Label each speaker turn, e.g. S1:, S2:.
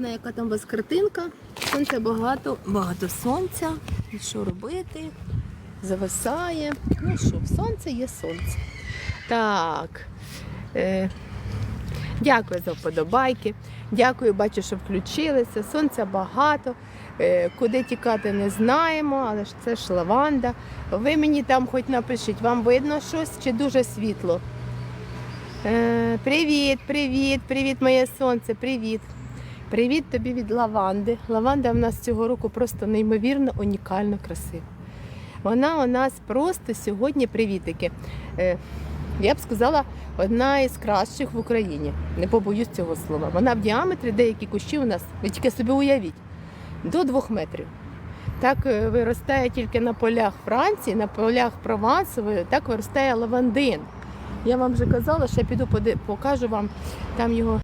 S1: знаю, яка там у вас картинка. Сонця багато, багато сонця. І що робити? Зависає. Ну що, сонце є сонце. Так. Е, дякую за вподобайки. Дякую, бачу, що включилися. Сонця багато. Е, куди тікати не знаємо, але ж це ж лаванда. Ви мені там хоч напишіть, вам видно щось чи дуже світло? Е, привіт, привіт, привіт, моє сонце, привіт. Привіт тобі від лаванди. Лаванда в нас цього року просто неймовірно, унікально красива. Вона у нас просто сьогодні привітики. Е, я б сказала, одна із кращих в Україні. Не побоюсь цього слова. Вона в діаметрі деякі кущі у нас, ви тільки собі уявіть, до двох метрів. Так е, виростає тільки на полях Франції, на полях Провансової, так виростає лавандин. Я вам вже казала, що я піду покажу вам там його